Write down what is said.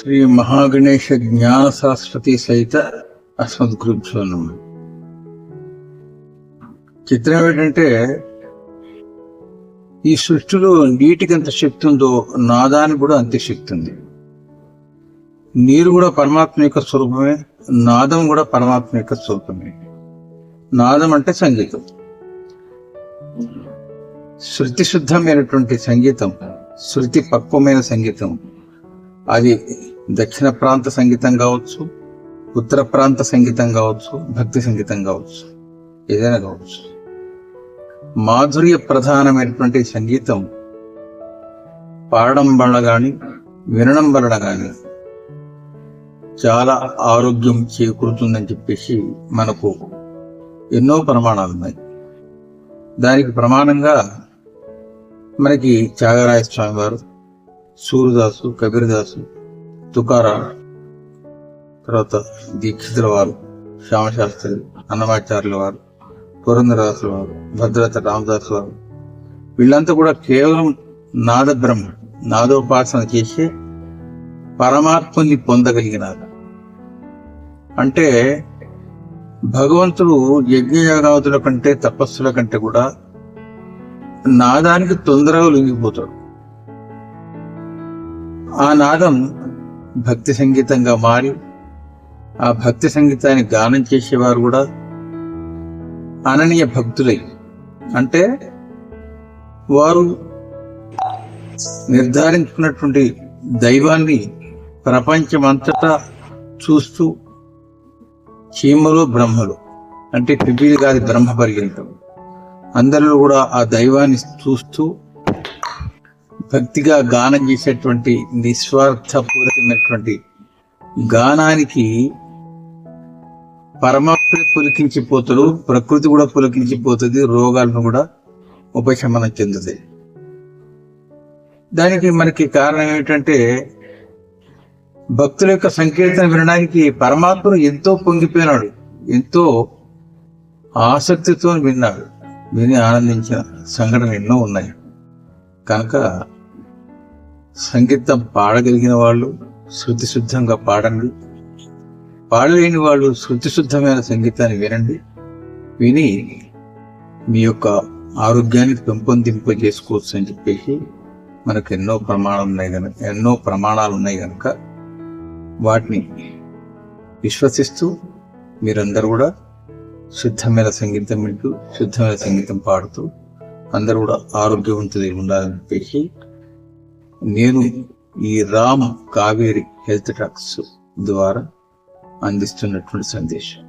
శ్రీ మహాగణేశ జ్ఞాన శాశ్వతి సహిత అస్మద్గురుభ్యో నమ. చిత్రం ఏంటంటే ఈ సృష్టిలో నీటికి ఎంత శక్తి ఉందో నాదానికి కూడా అంతే శక్తి ఉంది. నీరు కూడా పరమాత్మ యొక్క స్వరూపమే నాదం కూడా పరమాత్మ యొక్క స్వరూపమే. నాదం అంటే సంగీతం. శృతి శుద్ధమైనటువంటి సంగీతం శృతి పక్వమైన సంగీతం. అది దక్షిణ ప్రాంత సంగీతం కావచ్చు ఉత్తర ప్రాంత సంగీతం కావచ్చు భక్తి సంగీతం కావచ్చు ఏదైనా కావచ్చు. మాధుర్య ప్రధానమైనటువంటి సంగీతం పాడడం వలన కానీ వినడం వలన కానీ చాలా ఆరోగ్యం చేకూరుతుందని చెప్పేసి మనకు ఎన్నో ప్రమాణాలు ఉన్నాయి. దానికి ప్రమాణంగా మనకి త్యాగరాయ స్వామి వారు సూర్యదాసు కబీర్దాసు తుకారా తర్వాత దీక్షితుల వారు శ్యామశాస్త్రి అన్నమాచార్యుల వారు పురంధరదాసుల వారు భద్రత రామదాసు వారు. వీళ్ళంతా కూడా కేవలం నాద బ్రహ్మ నాదోపాసన చేసి పరమాత్మని పొందగలిగినారు. అంటే భగవంతుడు యజ్ఞయాగాదుల కంటే తపస్సుల కంటే కూడా నాదానికి తొందరగా లొంగిపోతాడు. ఆ నాదం భక్తి సంగీతంగా మారి ఆ భక్తి సంగీతాన్ని గానం చేసేవారు కూడా అననీయ భక్తులై. అంటే వారు నిర్ధారించుకున్నటువంటి దైవాన్ని ప్రపంచమంతటా చూస్తూ చీమలు బ్రహ్మలు అంటే పిపిలి కాదు బ్రహ్మ పరిగణితం అందరిలో కూడా ఆ దైవాన్ని చూస్తూ భక్తిగా గానం చేసేటువంటి నిస్వార్థపూరితమైనటువంటి గానానికి పరమాత్మ పులికించిపోతాడు ప్రకృతి కూడా పులికించిపోతుంది రోగాలను కూడా ఉపశమనం చెందుతాయి దానికి మనకి కారణం ఏమిటంటే భక్తుల యొక్క సంకీర్తన వినడానికి పరమాత్మను ఎంతో పొంగిపోయినాడు ఎంతో ఆసక్తితో విన్నాడు విని ఆనందించిన సంఘటనలు ఎన్నో ఉన్నాయి. కనుక సంగీతం పాడగలిగిన వాళ్ళు శృతి శుద్ధంగా పాడండి. పాడలేని వాళ్ళు శృతి శుద్ధమైన సంగీతాన్ని వినండి. విని మీ యొక్క ఆరోగ్యాన్ని పెంపొందింప చేసుకోవచ్చు అని చెప్పేసి మనకు ఎన్నో ప్రమాణాలు ఉన్నాయి కనుక ఎన్నో ప్రమాణాలు ఉన్నాయి కనుక వాటిని విశ్వసిస్తూ మీరందరూ కూడా శుద్ధమైన సంగీతం వింటూ శుద్ధమైన సంగీతం పాడుతూ అందరూ కూడా ఆరోగ్యవంతులు ఉండాలని చెప్పేసి నేను ఈ రామ్ కావేరి హెల్త్ టాక్స్ ద్వారా అందిస్తున్నటువంటి సందేశం.